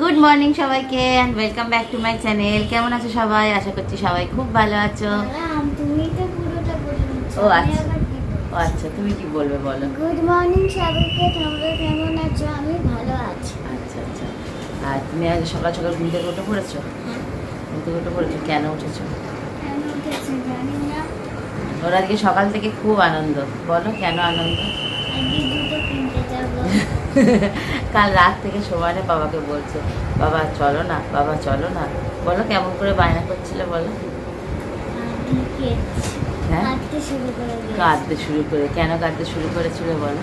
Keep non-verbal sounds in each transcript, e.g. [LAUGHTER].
Good morning সবাইকে welcome back to my channel কেমন আছো সবাই? আশা করছি সবাই খুব ভালো আছো। ও, আচ্ছা। ও আচ্ছা তুমি কি বলবে বলো? গুড মর্নিং সবাইকে তোমরা কেমন আছো? আমি ভালো আছি। আচ্ছা আচ্ছা। আর তুমি আজ সকাল সকাল ঘুম থেকে উঠে পড়েছো? হ্যাঁ। ঘুম থেকে উঠে পড়েছো? কেন উঠেছো? জানি আজকে সকাল থেকে খুব আনন্দ। বলো কেন আনন্দ? [LAUGHS] কাল রাত থেকে সমানে বাবাকে বলছে বাবা চলো না বাবা চলো না। বলো কেমন করে বায়না করছিল বলো? হ্যাঁ? কাঁদতে শুরু করে কেন কাঁদতে শুরু করেছিল বলো?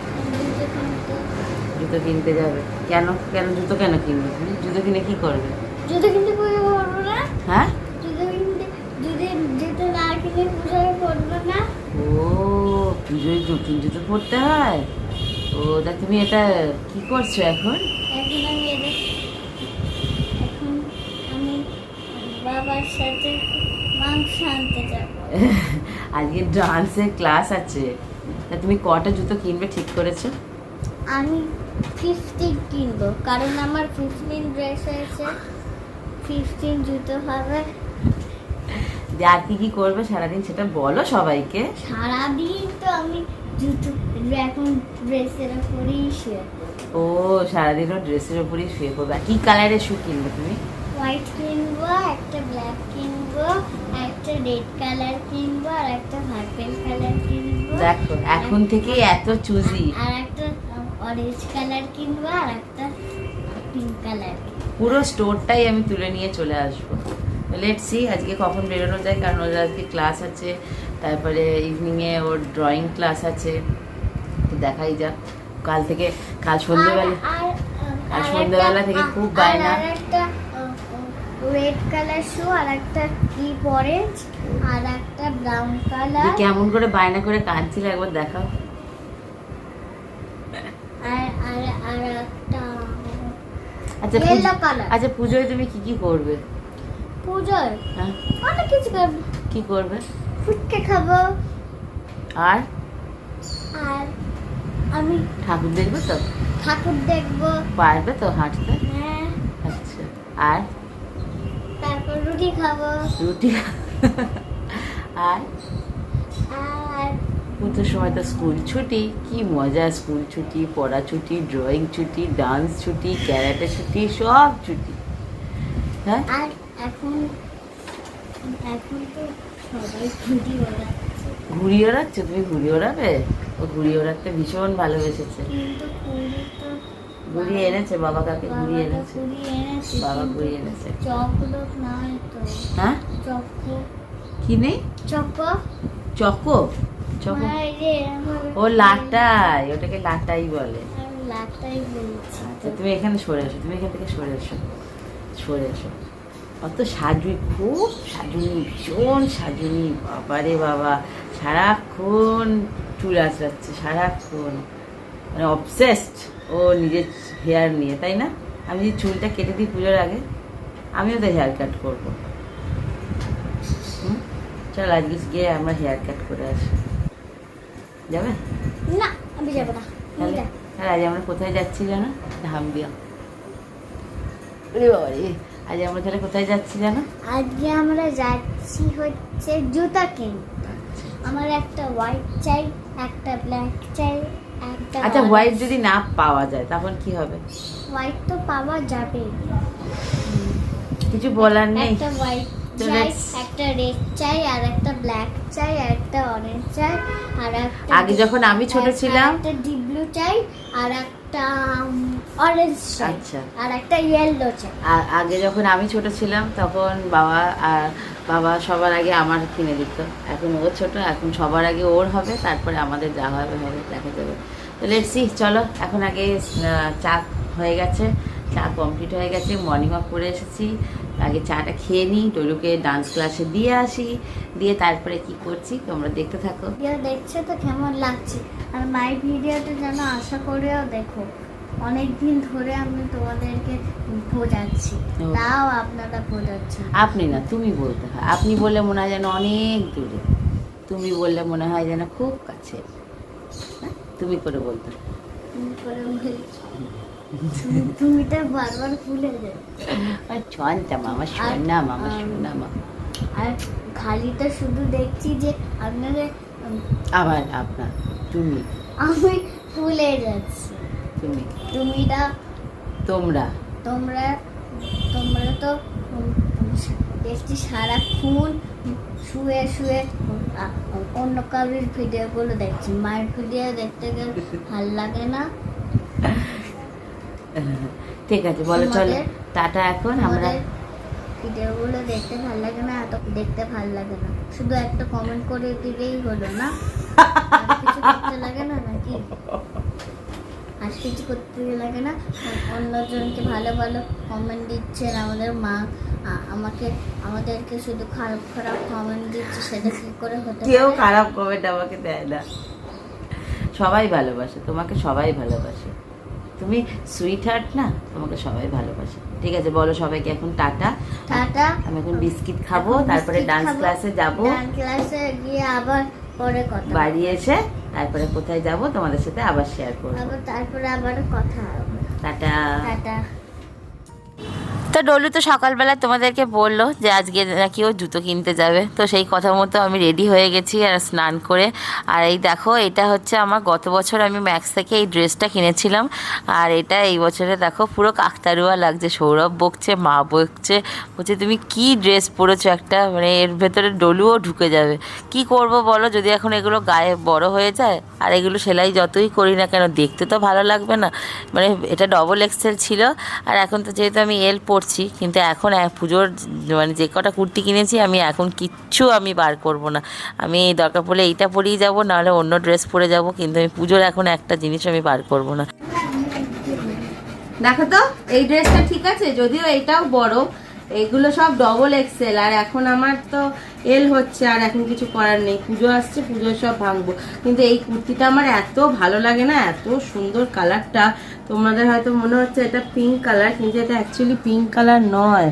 জুতো কিনতে যাবে। কেন? কেন জুতো কেন কিনবে? তুমি জুতো কিনে কি করবে? জুতো কিনতে পুজো করব না। হ্যাঁ? জুতো কিনতে যদি জুতো না কিনে পুজোয় করব না। ও পুজোয় নতুন জুতো পরতে হয়? ও তা তুমি এটা কি করছ এখন? এখন আমি এটা এখন আমি বাবার সাথে মাংস আনতে যাব। [LAUGHS] আজকে ডান্সের ক্লাস আছে। তা তুমি কটা জুতো কিনবে ঠিক করেছ? আমি ফিফটিন কিনবো কারণ আমার ফিফটিন ড্রেস হয়েছে ফিফটিন জুতো হবে। আর কি কি করবে সারাদিন সেটা বলো সবাইকে। সারাদিন তো আমি জুতো এখন ড্রেসের ওপরেই শুয়ে ও সারাদিনও ড্রেসের উপরই শুয়ে পড়বে। কি কালারের শু কিনবে তুমি? হোয়াইট কিনবো একটা ব্ল্যাক কিনবো একটা রেড কালার কিনবো আর একটা পার্পেল কালার কিনবো। দেখো এখন থেকে এত চুজি আর একটা অরেঞ্জ কালার কিনবো আর একটা পিঙ্ক কালার পুরো স্টোরটাই আমি তুলে নিয়ে চলে আসব। লেট সি আজকে কখন বেরোনো যায় কারণ ওর আজকে ক্লাস আছে তারপরে ইভিনিংয়ে ওর ড্রয়িং ক্লাস আছে। দেখাই যাক। কাল থেকে কাল সন্ধ্যেবেলা আর সন্ধ্যেবেলা থেকে খুব বায়না। রেড কালার শু আর একটা ডিপ অরেঞ্জ আর একটা ব্রাউন কালার কেমন করে বায়না করে কাঁদছিল একবার দেখাও। আর আর আর একটা আচ্ছা. আচ্ছা পুজোয় তুমি কি কি করবে? পুজোয়? হ্যাঁ। অনেক কিছু করব। কি করবে? ফুটকে খাব। আর? আর আমি। ঠাকুর দেখবে তো? ঠাকুর দেখব। পারবে তো হাঁটতে? হ্যাঁ। আচ্ছা আর? তারপর রুটি খাব। রুটি আর? আর? পুজোর সময় তো স্কুল ছুটি। কি মজা স্কুল ছুটি পড়া ছুটি ড্রয়িং ছুটি ডান্স ছুটি ক্যারাটে ছুটি সব ছুটি। হ্যাঁ? আর এখন এখন তো সবাই ঘুড়ি ওড়াচ্ছে। ঘুড়ি ওড়াচ্ছে? তুমি ঘুড়ি ওড়াবে? ও ঘুড়ি ওড়াতে ভীষণ ভালোবেসেছে ঘুড়ি এনেছে, বাবা কাকে তো এনেছে? বাবা কিন্তু এনেছে। হ্যাঁ? কি নেই? চকো? চকো? ও লাটাই, ওটাকে লাটাই বলে। আচ্ছা তুমি এখানে সরে এসো, তুমি এখান থেকে সরে এসো সরে এসো। অত সাজুই খুব সাজুনি ভীষণ সাজুনি বাবারে বাবা, সারাক্ষণ চুল আঁচড়াচ্ছে সারাক্ষণ। মানে অবসেসড ও নিজের হেয়ার নিয়ে তাই না? আমি যদি চুলটা কেটে দিই পুজোর আগে আমিও তো হেয়ার কাট করব। চল আজকে গিয়ে আমরা হেয়ার কাট করে আসি। যাবে? না আমি যাব না। তাহলে আজ আমরা কোথায় যাচ্ছি জানো? ধামবিয়া আজ আমরা তাহলে কোথায় যাচ্ছি জানো? আজকে আমরা যাচ্ছি হচ্ছে জুতা কিনতে। আমার একটা হোয়াইট চাই। একটা ব্ল্যাক চাই একটা আচ্ছা হোয়াইট যদি না পাওয়া যায় তখন কি হবে? হোয়াইট তো পাওয়া যাবে। কিছু বলার নেই। একটা হোয়াইট চাই একটা রেড চাই আর একটা ব্ল্যাক চাই আর একটা অরেঞ্জ চাই আর একটা আগে যখন আমি ছোট ছিলাম একটা ডিপ ব্লু চাই আর একটা অরেঞ্জ আচ্ছা। আর একটা ইয়েলো আর আগে যখন আমি ছোট ছিলাম তখন বাবা আর বাবা সবার আগে আমার কিনে দিত। এখন ও ছোট এখন সবার আগে ওর হবে তারপরে আমাদের যা হবে হবে দেখা যাবে। তো লেটসি চলো এখন আগে চা হয়ে গেছে চা কমপ্লিট হয়ে গেছে মর্নিং ওয়াক করে এসেছি। আগে চাটা খেয়ে নিই টলুকে ডান্স ক্লাসে দিয়ে আসি দিয়ে তারপরে কি করছি তোমরা দেখতে থাকো। দেখছ তো কেমন লাগছে? আর মাই ভিডিওটা যেন আশা করেও দেখো। অনেক দিন ধরে আমি তোমাদেরকে বোঝাচ্ছি। তাও আপনারা বোঝাচ্ছেন আপনি না তুমি বলতে হয়। আপনি বললে মনে হয় যেন অনেক দূরে। তুমি বললে মনে হয় যেন খুব কাছে। হ্যাঁ? তুমি করে বলতে। তুমি- তুমিটা বারবার ভুলে যায় আর ছনটা মামা সোনা মামা আম, সোনা মামা আর খালিটা শুধু দেখছি যে আপনাদের আবার আপনার তুমি। আমি ভুলে যাচ্ছি। তুমি। তুমিটা তোমরা। তোমরা তোমরা তো দেখছি সারাক্ষণ শুয়ে শুয়ে অন্য কারোর ভিডিওগুলো দেখছি। মায়ের ভিডিও দেখতে গেলে ভালো লাগে না। ঠিক আছে বলো চলো। টাটা এখন আমরা ভিডিওগুলো দেখতে ভালো লাগে না এত দেখতে ভালো লাগে না। শুধু একটা কমেন্ট করে দিলেই হলো না। কিছু করতে লাগে না নাকি? আর কিছু করতে লাগে না। অন্যজনকে ভালো ভালো কমেন্ট দিচ্ছেন আমাদের মা আমাকে আমাদেরকে শুধু খারাপ খারাপ কমেন্ট দিচ্ছে সেটা কি করে হতে কেউ খারাপ কমেন্ট আমাকে দেয় না। সবাই ভালোবাসে তোমাকে সবাই ভালোবাসে। তুমি সুইট হার্ট না তোমাকে সবাই ভালোবাসে। ঠিক আছে বলো সবাইকে এখন টাটা। টাটা। আমি এখন বিস্কিট খাব তারপরে ডান্স ক্লাসে যাব। ডান্স ক্লাসে গিয়ে আবার পরে কথা বাড়ি এসে তারপরে কোথায় যাব তোমাদের সাথে আবার শেয়ার করব। আবার তারপরে আবার কথা হবে। টাটা। টাটা। তো ডলু তো সকালবেলা তোমাদেরকে বলল যে আজকে নাকি ও জুতো কিনতে যাবে। তো সেই কথা মতো আমি রেডি হয়ে গেছি আর স্নান করে। আর এই দেখো, এটা হচ্ছে আমার গত বছর আমি ম্যাক্স থেকে এই ড্রেসটা কিনেছিলাম। আর এটা এই বছরে দেখো পুরো কাকতারুয়া লাগছে, সৌরভ বকছে, মা বকছে। বলছে, তুমি কি ড্রেস পরেছো? একটা মানে এর ভেতরে ডলুও ঢুকে যাবে। কি করব বলো? যদি এখন এগুলো গায়ে বড় হয়ে যায়, আর এগুলো সেলাই যতই করি না কেন, দেখতে তো ভালো লাগবে না। মানে এটা ডবল এক্সেল ছিল। আর এখন তো যেহেতু আমি এল পরছি কিন্তু এখন পুজোর মানে যে কটা কুর্তি কিনেছি, আমি এখন কিচ্ছু আমি বার করব না। আমি দরকার পড়লে এইটা পরেই যাব, নাহলে অন্য ড্রেস পরে যাব, কিন্তু আমি পুজোর এখন একটা জিনিস আমি বার করব না। দেখো তো, এই ড্রেসটা ঠিক আছে, যদিও এটাও বড় এগুলো সব ডবল এক্সেল আর এখন আমার তো এল হচ্ছে, আর এখন কিছু করার নেই। পুজো আসছে পুজোর সব ভাঙবো। কিন্তু এই কুর্তিটা আমার এত ভালো লাগে না, এত সুন্দর কালারটা তোমাদের হয়তো মনে হচ্ছে এটা পিঙ্ক কালার কিন্তু এটা অ্যাকচুয়ালি পিঙ্ক কালার নয়।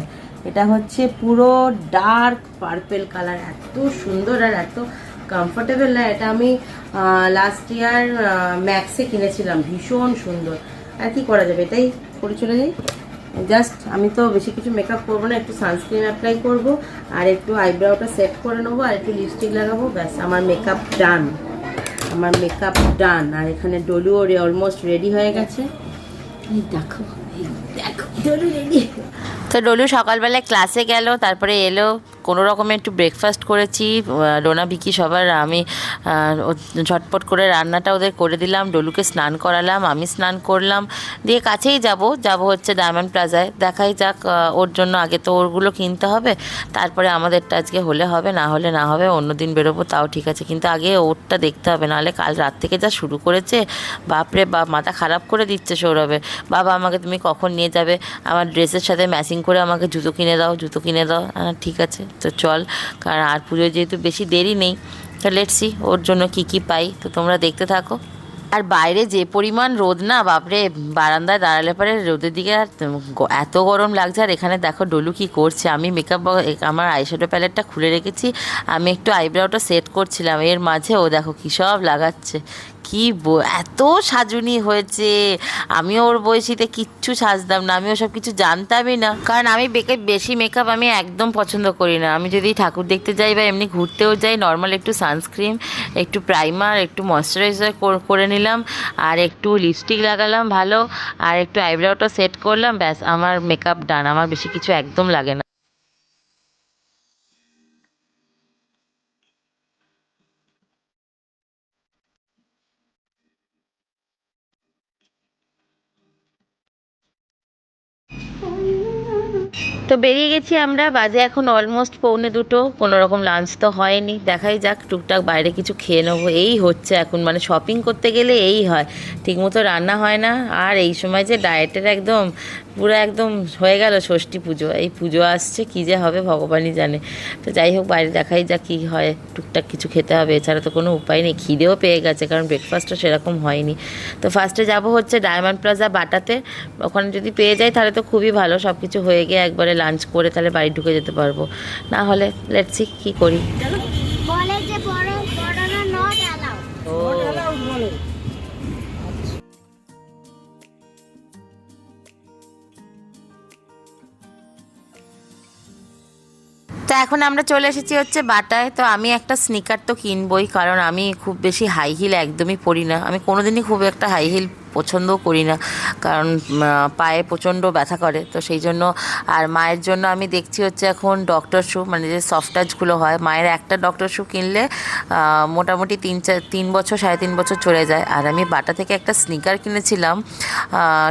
এটা হচ্ছে পুরো ডার্ক পার্পেল কালার এত সুন্দর আর এত কমফোর্টেবল না। এটা আমি লাস্ট ইয়ার ম্যাক্সে কিনেছিলাম, ভীষণ সুন্দর। আর কি করা যাবে? এটাই করে চলে যাই। জাস্ট আমি তো বেশি কিছু মেকআপ করব না, একটু সানস্ক্রিন অ্যাপ্লাই করব, আর একটু আইব্রাউটা সেট করে নেব, আর একটু লিপস্টিক লাগাবো, ব্যাস, আমার মেকআপ ডান আমার মেকআপ ডান আর এখানে ডলু ওরে অলমোস্ট রেডি হয়ে গেছে। দেখো দেখো, ডলু রেডি তো ডলু সকালবেলায় ক্লাসে গেল, তারপরে এলো। কোনো রকমে একটু ব্রেকফাস্ট করেছি। ডোনা বিকি সবার, আমি ঝটপট করে রান্নাটা ওদের করে দিলাম, ডলুকে স্নান করালাম, আমি স্নান করলাম। দিয়ে কাছেই যাব যাব হচ্ছে ডায়মন্ড প্লাজায়। দেখাই যাক ওর জন্য আগে তো ওরগুলো কিনতে হবে, তারপরে আমাদেরটা আজকে হলে হবে, না হলে না হবে, অন্য দিন বেরোবো, তাও ঠিক আছে। কিন্তু আগে ওরটা দেখতে হবে, নাহলে কাল রাত থেকে যা শুরু করেছে, বাপরে বাপ, মাথা খারাপ করে দিচ্ছে সৌরভে। বাবা, আমাকে তুমি কখন নিয়ে যাবে? আমার ড্রেসের সাথে ম্যাচিং করে আমাকে জুতো কিনে দাও, জুতো কিনে দাও। ঠিক আছে। তো চল, কারণ আর পুজোয় যেহেতু বেশি দেরি নেই, তো লেটসি ওর জন্য কি কি পাই, তো তোমরা দেখতে থাকো। আর বাইরে যে পরিমাণ রোদ না, বাপরে, বারান্দায় দাঁড়ালে পরে রোদের দিকে আর এত গরম লাগছে। আর এখানে দেখো ডলু কি করছে। আমি মেকআপ আমার আইশ্যাডো প্যালেটটা খুলে রেখেছি। আমি একটু আইব্রাউটা সেট করছিলাম। এর মাঝে ও দেখো কী সব লাগাচ্ছে। কি এত সাজুনি হয়েছে। আমিও ওর বয়সীতে কিচ্ছু সাজতাম না। আমি ওসব কিছু জানতামই না। কারণ আমি বেকে, বেশি মেকআপ আমি একদম পছন্দ করি না। আমি যদি ঠাকুর দেখতে যাই বা এমনি ঘুরতেও যাই নর্মাল একটু সানস্ক্রিন একটু প্রাইমার একটু ময়শ্চারাইজার করে নিলাম, আর একটু লিপস্টিক লাগালাম ভালো, আর একটু আইব্রাউটা সেট করলাম, ব্যাস, আমার মেকআপ ডান আমার বেশি কিছু একদম লাগে না। তো বেরিয়ে গেছি আমরা, বাজে এখন অলমোস্ট পৌনে দুটো, কোনো রকম লাঞ্চ তো হয়নি। দেখাই যাক, টুকটাক বাইরে কিছু খেয়ে নেব। এই হচ্ছে এখন মানে শপিং করতে গেলে এই হয়। ঠিকমতো রান্না হয় না, আর এই সময় যে ডায়েটের একদম, পুরো একদম হয়ে গেল ষষ্ঠী পুজো। এই পুজো আসছে, কী যে হবে ভগবানই জানে। তো যাই হোক, বাইরে দেখাই যাক কী হয়। টুকটাক কিছু খেতে হবে, এছাড়া তো কোনো উপায় নেই। খিদেও পেয়ে গেছে, কারণ ব্রেকফাস্টটা সেরকম হয়নি। তো ফার্স্টে যাব হচ্ছে ডায়মন্ড প্লাজা বাটাতে। ওখানে যদি পেয়ে যাই, তাহলে তো খুবই ভালো সব কিছু হয়ে গিয়ে একবারে লাঞ্চ করে তাহলে বাড়ি ঢুকে যেতে পারব। না হলে লেটসি কি করি। তো এখন আমরা চলে এসেছি হচ্ছে বাটায়। তো আমি একটা স্নিকার তো কিনবই কারণ আমি খুব বেশি হাই হিল একদমই পরি না। আমি কোনোদিনই খুব একটা হাই হিল পছন্দও করি না। কারণ পায়ে প্রচণ্ড ব্যথা করে। তো সেই জন্য, আর মায়ের জন্য আমি দেখছি হচ্ছে এখন ডক্টর শ্যু মানে যে সফট টাচগুলো হয়, মায়ের একটা ডক্টর শ্যু কিনলে মোটামুটি তিন চার, তিন বছর, সাড়ে তিন বছর চলে যায়। আর আমি বাটা থেকে একটা স্নিকার কিনেছিলাম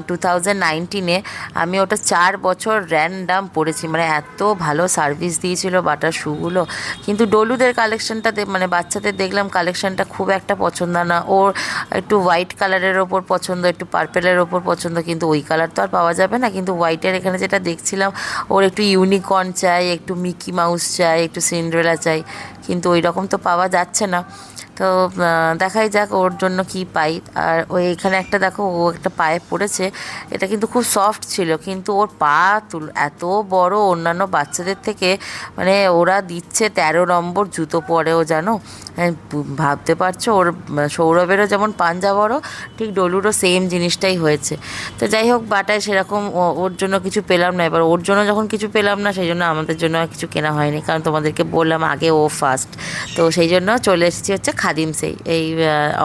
টু থাউজেন্ড নাইনটিনে আমি ওটা চার বছর র্যান্ডাম পড়েছি মানে এত ভালো সার্ভিস দিয়েছিল বাটার শ্যুগুলো কিন্তু ডলুদের কালেকশনটা মানে বাচ্চাদের দেখলাম কালেকশনটা খুব একটা পছন্দ না। ওর একটু হোয়াইট কালারের ওপর পছন্দ একটু পার্পেলের ওপর পছন্দ, কিন্তু ওই কালার তো আর পাওয়া যাবে না। কিন্তু হোয়াইটের এখানে যেটা দেখছিলাম, ওর একটু ইউনিকর্ন চাই, একটু মিকি মাউস চাই, একটু সিন্ড্রেলা চাই, কিন্তু ওই রকম তো পাওয়া যাচ্ছে না। তো দেখাই যাক ওর জন্য কি পাই। আর ওই এখানে একটা দেখো ও একটা পায়ে পড়েছে। এটা কিন্তু খুব সফট ছিল কিন্তু ওর পা তুল এত বড় অন্যান্য বাচ্চাদের থেকে মানে ওরা দিচ্ছে তেরো নম্বর জুতো পরেও জানো? হ্যাঁ, ভাবতে পারছ? ওর সৌরভেরও যেমন পাঞ্জা বড় ঠিক ডলুরও সেম জিনিসটাই হয়েছে। তো যাই হোক বাটায় সেরকম ওর জন্য কিছু পেলাম না। এবার ওর জন্য যখন কিছু পেলাম না সেই জন্য আমাদের জন্য কিছু কেনা হয়নি। কারণ তোমাদেরকে বললাম আগে ও ফার্স্ট তো সেই জন্য চলে এসেছি হচ্ছে খাদিমসেই এই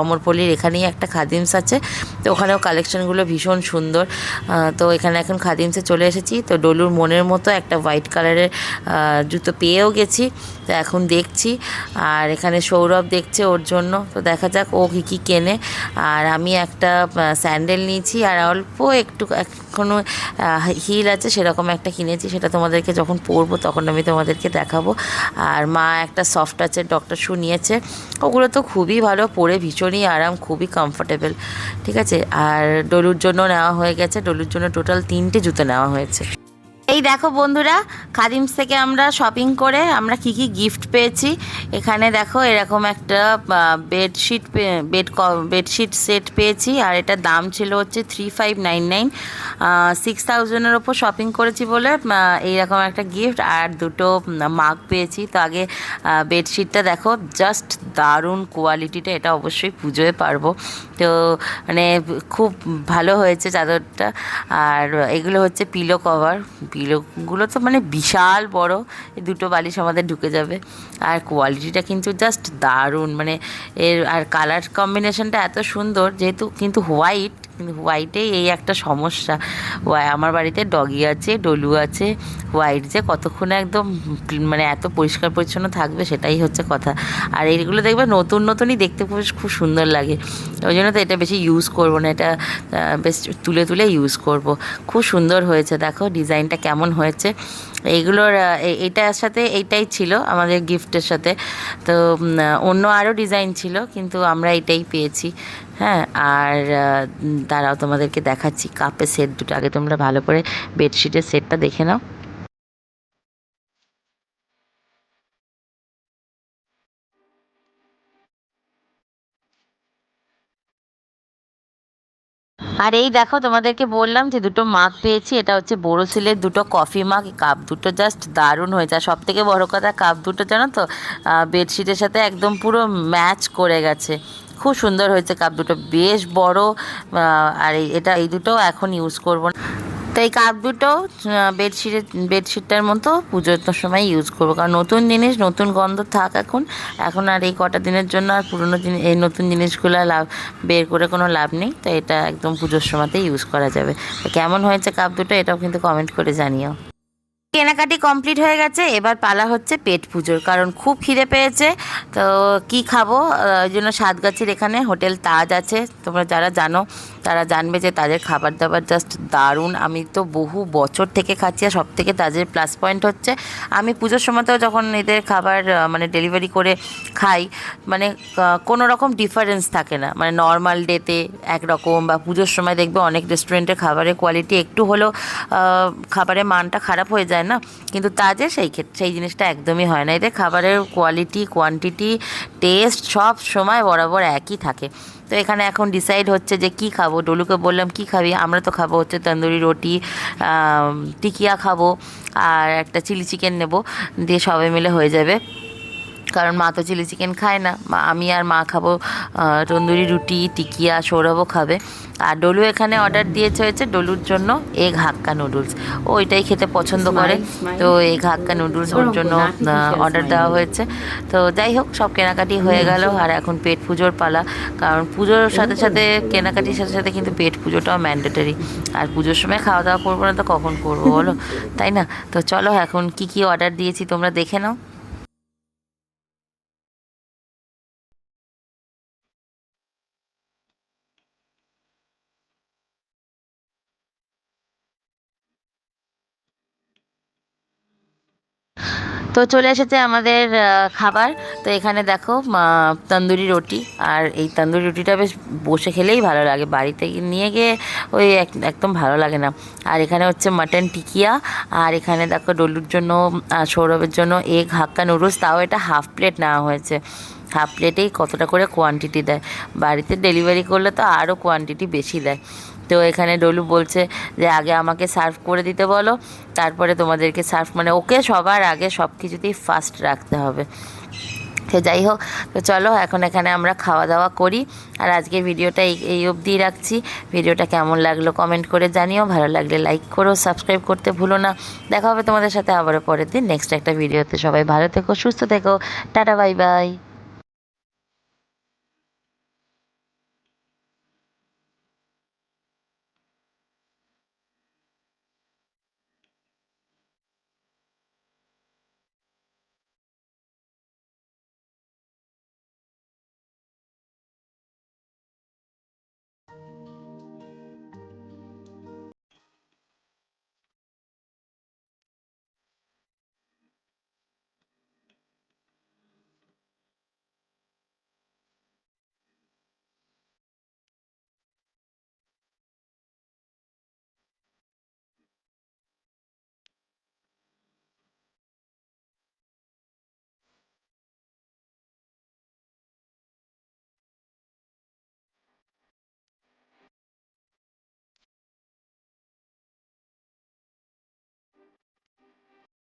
অমরপল্লির এখানেই একটা খাদিমস আছে। তো ওখানেও কালেকশনগুলো ভীষণ সুন্দর। তো এখানে এখন খাদিমসে চলে এসেছি। তো ডলুর মনের মতো একটা হোয়াইট কালারের জুতো পেয়েও গেছি। তো এখন দেখছি। আর এখানে সৌরভ দেখছে ওর জন্য। তো দেখা যাক ও কী কী কেনে। আর আমি একটা স্যান্ডেল নিয়েছি। আর অল্প একটু এখনও হিল আছে, সেরকম একটা কিনেছি। সেটা তোমাদেরকে যখন পরবো তখন আমি তোমাদেরকে দেখাবো। আর মা একটা সফট টাচের ডক্টর শু নিয়েছে। ওগুলো তো খুবই ভালো, পরে ভীষণই আরাম, খুবই কমফোর্টেবল ঠিক আছে? আর ডলুর জন্য নেওয়া হয়ে গেছে, ডলুর জন্য টোটাল তিনটে জুতো নেওয়া হয়েছে। এই দেখো বন্ধুরা, খাদিমস থেকে আমরা শপিং করে আমরা কি কি গিফট পেয়েছি। এখানে দেখো এরকম একটা বেডশিট বেড বেডশিট সেট পেয়েছি আর এটার দাম ছিল হচ্ছে three five nine nine six থাউজেন্ডের ওপর শপিং করেছি বলে এইরকম একটা গিফট আর দুটো মাগ পেয়েছি। তো আগে বেডশিটটা দেখো জাস্ট দারুণ কোয়ালিটিটা এটা অবশ্যই পুজোয় পারব। তো মানে খুব ভালো হয়েছে চাদরটা। আর এগুলো হচ্ছে পিলো কভার পিলোগুলো তো মানে বিশাল বড়, এই দুটো বালিশ আমাদের ঢুকে যাবে। আর কোয়ালিটিটা কিন্তু জাস্ট দারুণ মানে এর আর কালার কম্বিনেশনটা এত সুন্দর, যেহেতু কিন্তু হোয়াইট কিন্তু হোয়াইটেই এই একটা সমস্যা। আমার বাড়িতে ডগি আছে, ডলু আছে। হোয়াইট যে কতক্ষণে একদম মানে এত পরিষ্কার পরিচ্ছন্ন থাকবে সেটাই হচ্ছে কথা। আর এইগুলো দেখবে নতুন নতুনই দেখতে খুব সুন্দর লাগে। ওই জন্য তো এটা বেশি ইউজ করব না, এটা বেশ তুলে তুলে ইউজ করব। খুব সুন্দর হয়েছে, দেখো ডিজাইনটা কেমন হয়েছে। এইগুলোর এইটার সাথে এইটাই ছিল আমাদের গিফটের সাথে। তো অন্য আরও ডিজাইন ছিল, কিন্তু আমরা এটাই পেয়েছি। হ্যাঁ আর দাঁড়াও তোমাদেরকে দেখাচ্ছি। কাপের সেট দুটো। আগে তোমরা ভালো করে বেডশিটের সেটটা দেখে নাও। আর এই দেখো, তোমাদেরকে বললাম যে দুটো মাগ পেয়েছি, এটা হচ্ছে বোরোসিলের দুটো কফি মাগ কাপ দুটো জাস্ট দারুণ হয়েছে। আর সব থেকে বড়ো কথা, কাপ দুটো জানো তো বেডশিটের সাথে একদম পুরো ম্যাচ করে গেছে। খুব সুন্দর হয়েছে কাপ দুটো, বেশ বড় আর এটা, এই দুটো এখন ইউজ করব। না তো এই কাপ দুটো বেডশিটের বেডশিটটার মতো পুজোর সময় ইউজ করব। কারণ নতুন জিনিস, নতুন গন্ধ থাক এখন এখন আর এই কটা দিনের জন্য আর পুরনো জিনিস এই নতুন জিনিসগুলো লাভ, বের করে কোনো লাভ নেই তো এটা একদম পুজোর সময়তে ইউজ করা যাবে। কেমন হয়েছে কাপ দুটো, এটাও কিন্তু কমেন্ট করে জানিও। কেনাকাটি কমপ্লিট হয়ে গেছে, এবার পালা হচ্ছে পেট পুজোর, কারণ খুব খিদে পেয়েছে। তো কি খাব? ওই জন্য সাতগাছির এখানে হোটেল তাজ আছে, তোমরা যারা জানো তারা জানবে যে তাদের খাবার দাবার জাস্ট দারুণ। আমি তো বহু বছর থেকে খাচ্ছি আর সব থেকে তাদের প্লাস পয়েন্ট হচ্ছে, আমি পুজোর সময়তেও যখন এদের খাবার মানে ডেলিভারি করে খাই মানে কোনো রকম ডিফারেন্স থাকে না। মানে নর্মাল ডেতে একরকম বা পুজোর সময় দেখবে অনেক রেস্টুরেন্টের খাবারের কোয়ালিটি একটু হলেও খাবারের মানটা খারাপ হয়ে যায় না। কিন্তু তাজে সেই ক্ষেত্রে সেই জিনিসটা একদমই হয় না। এদের খাবারের কোয়ালিটি কোয়ান্টিটি টেস্ট সব সময় বরাবর একই থাকে। তো এখানে এখন ডিসাইড হচ্ছে যে কি খাব? ডলুকে বললাম, কি খাবি? আমরা তো খাব হচ্ছে তন্দুরি রুটি টিকিয়া খাব আর একটা চিলি চিকেন নেব। দিয়ে সবাই মিলে হয়ে যাবে। কারণ মা তো চিলি চিকেন খায় না। মা আমি আর মা খাব তন্দুরি রুটি টিকিয়া সৌরভও খাবে। আর ডলু এখানে অর্ডার দিয়েছে হয়েছে ডলুর জন্য এগ হাক্কা নুডলস ও ওইটাই খেতে পছন্দ করে. তো এগ হাক্কা নুডলস ওর জন্য অর্ডার দেওয়া হয়েছে। তো যাই হোক সব কেনাকাটি হয়ে গেল। আর এখন পেট পুজোর পালা। কারণ পুজোর সাথে সাথে কেনাকাটির সাথে সাথে কিন্তু পেট পুজোটাও ম্যান্ডেটারি আর পুজোর সময় খাওয়া দাওয়া করব না তো কখন করব বলো? তাই না? তো চলো এখন কি কি অর্ডার দিয়েছি তোমরা দেখে নাও। তো চলে এসেছে আমাদের খাবার। তো এখানে দেখো তন্দুরি রুটি। আর এই তন্দুরি রুটিটা বেশ বসে খেলেই ভালো লাগে। বাড়িতে নিয়ে গিয়ে ওই এক- একদম ভালো লাগে না। আর এখানে হচ্ছে মাটন টিকিয়া। আর এখানে দেখো, ডলুর জন্য সৌরভের জন্য এগ হাক্কা নুডলস। তাও এটা হাফ প্লেট নেওয়া হয়েছে। হাফ প্লেটেই কতটা করে কোয়ান্টিটি দেয়। বাড়িতে ডেলিভারি করলে তো আরও কোয়ান্টিটি বেশি দেয়। তো এখানে ডলু বলছে যে, আগে আমাকে সার্ভ করে দিতে বলো, তারপরে তোমাদেরকে সার্ভ মানে ওকে সবার আগে সব কিছুতেই ফার্স্ট রাখতে হবে। তো যাই হোক, তো চলো এখন এখানে আমরা খাওয়া দাওয়া করি। আর আজকে ভিডিওটা এই এই অবধিই রাখছি। ভিডিওটা কেমন লাগল কমেন্ট করে জানিও। ভালো লাগলে লাইক করো সাবস্ক্রাইব করতে ভুলো না। দেখা হবে তোমাদের সাথে আবারও পরের দিন নেক্সট একটা ভিডিওতে। সবাই ভালো থেকো, সুস্থ থেকো। Tata bye bye